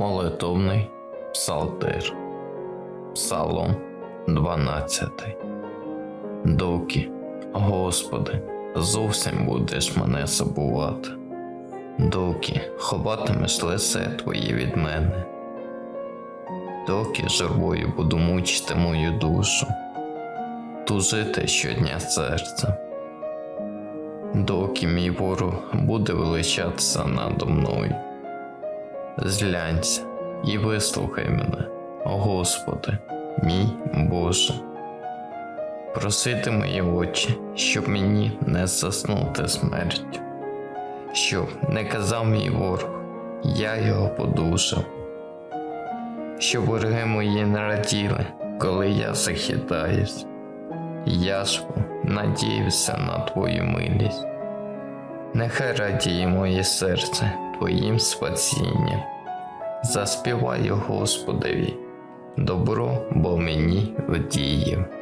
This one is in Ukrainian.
Молитовний псалтир. Псалом 12. Доки, Господи, зовсім будеш мене забувати, доки ховатимеш лице Твоє від мене, доки журбою буду мучити мою душу, тужити щодня серце, доки мій ворог буде величатися надо мною. Зглянься і вислухай мене, о Господи, мій Боже. Просити мої очі, щоб мені не заснути смертю, щоб не казав мій ворог, я його подушав, щоб вороги мої не раділи, коли я захитаюсь. Я ж надіюся на Твою милість. Нехай радіє моє серце Твоїм спасінням. Заспіваю Господеві, добро, бо мені вдіяв.